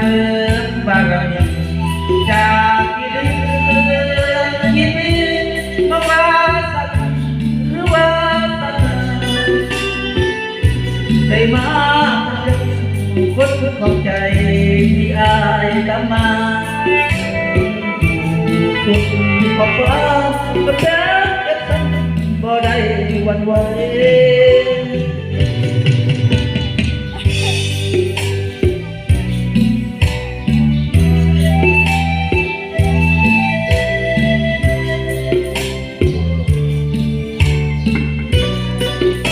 เดิบารมีจากที่เดินยินมาว่าสักหรือว่าสักได้มาคนของใจที่อายตามมาสุดของฟ้าก็แค่สันบ่ได้วันไหว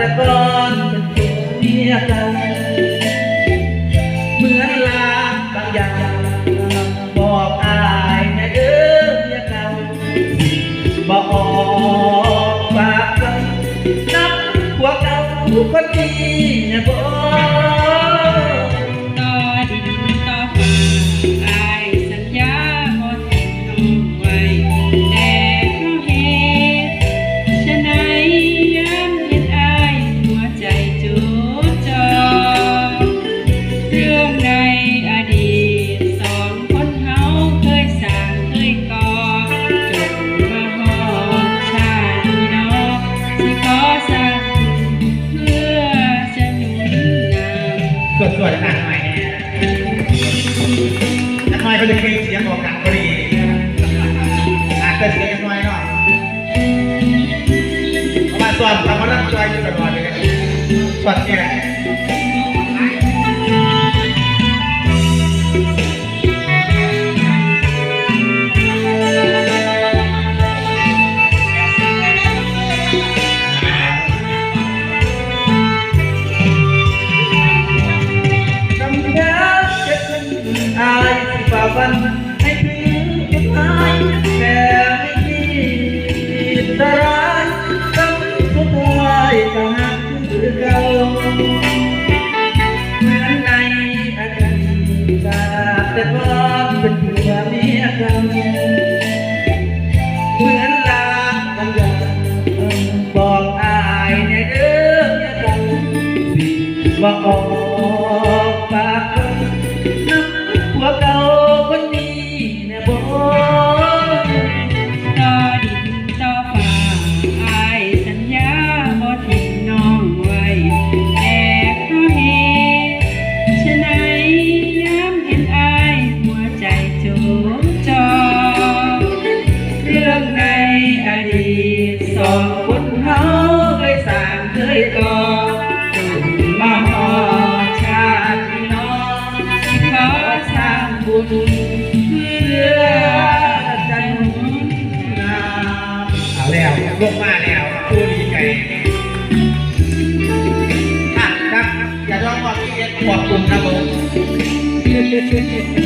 แต่ก่อนเป็นเมียเกัน อยู่ตลอดเลยปัดเนี่ย ใจก็หักคือเก่าเหมือนในอดีตแต่ก่าเป็นเพื่อเมียเก่าเหมือนลาบันดบอกอายในเด้อเก่าบอก yeah.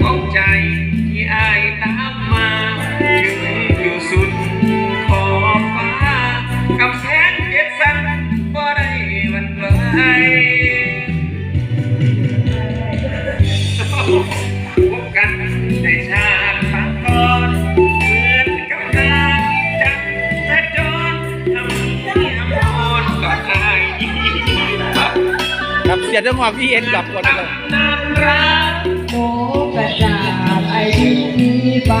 ของใจที่อายตามมาถึงอยู่สุดขอบฟ้ากับแสงเก็บสั่นบ่ได้วันไหวพบกันในชาติปางก่อนเหมือนกับนางจักแม่จนทำให้อำนอนก่อนอายครับเสียงเรื่ความพี่เอ็นกลับก่อนเะครา นี้ไป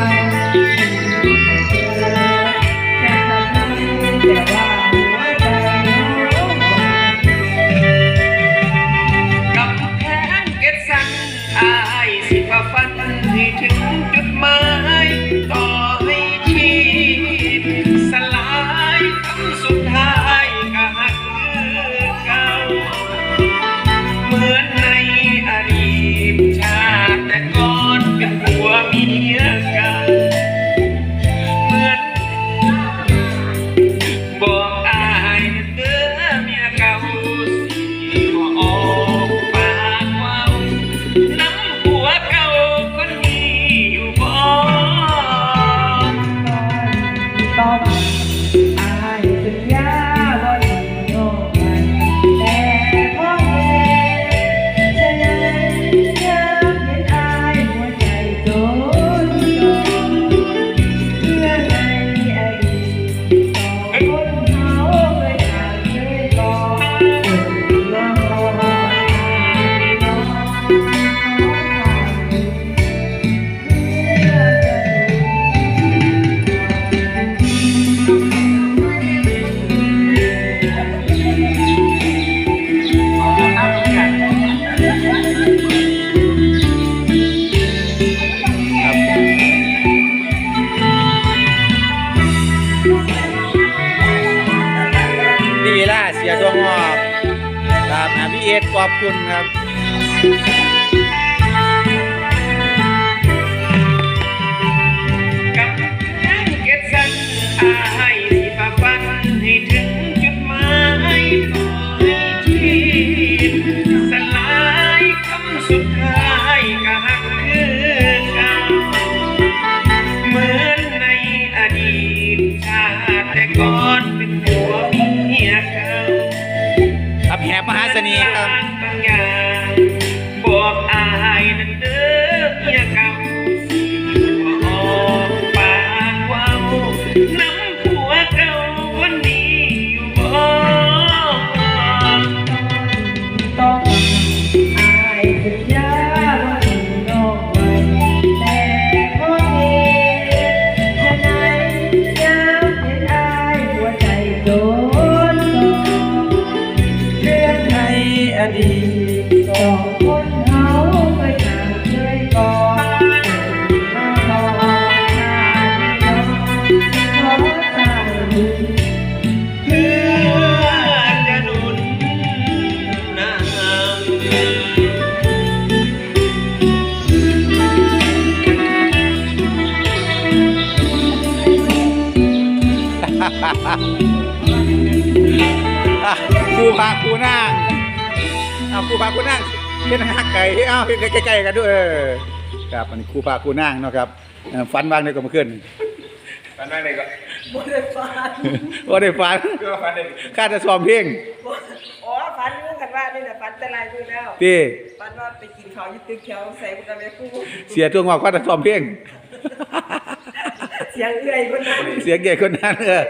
Bye. วงอบกครับพี่เอ็ดขอบคุณครับ พาครูนั่งเอาครูพาครูนั่งเป็นหักไก่เอาเป็นใกล้ๆกันด้วยเออครับอันนี้ครูพาครูนั่งเนาะครับเอ่อฝันวางในกลมขึ้นฟันได้เลยก็บ่ได้ฝันว่าได้ฝันเพื่อฟันได้ข้าจะซ้อมเพลงอ๋อฝันเรื่องกันว่านี่แหละฝันแต่ลายอยู่แล้วที่ฝันว่าไปกินข้าวอยึดตึกแถวใส่บุกาเมคู่เสียตัวงอกข้าจะซ้อมเพลงเสียงเอื่อยคนนั้นเสียงใหญ่คนนั้นเออ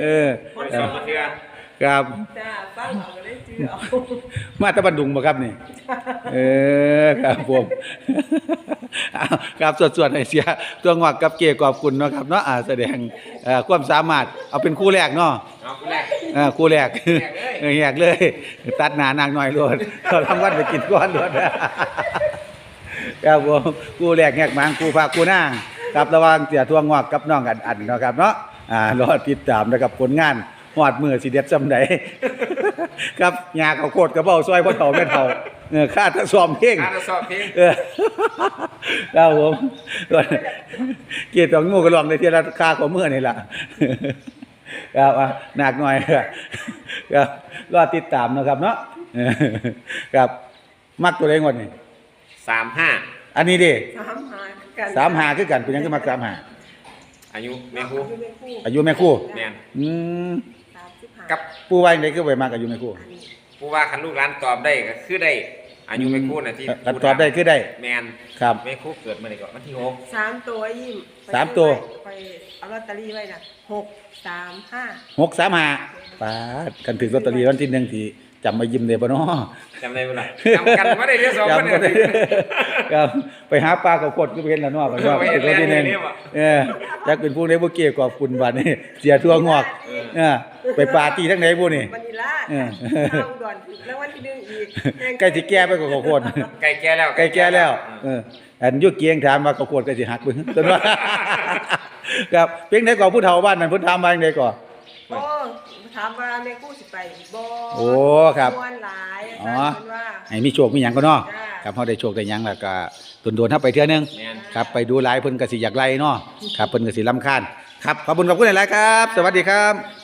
เออ คนสองมาเทื่อ ครับจ้าฟังเอาก็เลยจือเอามาตะบันดุงบ่ครับนี่ เออครับผมเอาครับส่วนส่วนไอ้เสียตัวงอกกับเกกอบคุณเนาะครับเนาะอ่าแสดงเอ่อความสามารถเอาเป็นคู่แรกเนาะเอาคนแรก เอ่าคู่แรกเออแยกเลย ตัดหนานางน้อยโลดเราทำวันไปกินก้อนโลดครับผมคู่แรกแยกมางคู่พาคู่นางครับระหว่างเสียตัวงอกกับน้องอันอันเนาะครับเนาะอ่ารอติดตามนะครับผลงาน ฮอดมือสิเด็ดซำใดครับยาเขาวโคตรกระเบ้าซอยบ่เฒ่าแม่เฒ่าเออค่าถ้าซ้อมเพลงการทดสอบเพลงเออครับผมเกียรติของงูก็ลองในที่ราคาของเมื่อนี่ล่ะครับอะหนักหน่อยครับครับรอติดตามนะครับเนาะเออครับมักตัวเองก่อนนี่สามห้าอันนี้ดิสามหากันสามหาคือกันเป็นหยังก็มักสามหาอายุแม่ครูอายุแม่ครู่แม่นอืมสามสิบห้า กับปู่ว่าจังไดคือไปมากอายุแม่ครู่ผู้ว่าคันลูกหลานตอบได้ก็คือได้อายุแม่ครูน่ะที่คันตอบได้คือได้ แมนครับแม่ครูเกิดเมื่อไหร่ก่อนวันที่หกสามตัวยิ้มสามตัว ไปเอาลอตเตอรี่ไว้น่ะหกสามห้าหกสามหาปาดกันถึงลอตเตอรี่วันที่หนึ่งที่ จำมายิ้มได้บ่เนาะจำได้บ่ล่ะจำกันมาได้เรื่องสองคนจำบ่ได้เนี่ยครับไปหาปลากับกดก็เป็นแล้วเนาะไปว่าไปเห็เป็นนคนที่หนึ่งแล้วเนี่ยว่ะเออจักเป็นผู้ใดบ่เกี่ยวกับคุณบัดนี่เสียทั่วงอกเออไปปาร์ตี้ทั้งไหนผู้นี่วานิลลาเออข้าวอุดรแล้ววันที่หนึ่งอีกใกล้สิแก้ไปกว่าข้าวโพดไก่แก่แล้วใกล้แก้แล้วเอออันอยุเกียงถามว่าข้าวโพดก็สิหักมึงจนว่าครับเพียงใดก่อนผู้เฒ่าบ้านนั้นเพิ่นถามว่าจังไดก่อนโอ้ถามว่าแม่กู้สิไปบ่ โอ้ครับม่วนหลายอ๋ออาจารย์เพิ่นว่าให้มีโชคมีหยังก็เนาะจ้าครับเฮาได้โชคได้หยังแล้วก็โดนๆเฮาไปเทื่อนึง แม่น ครับไปดูหลายเพิ่นก็สิอยากไล่เนาะครับเพิ่นก็สิรำคาญครับขอบคุณขอบคุณหลายๆครับ สวัสดีครับ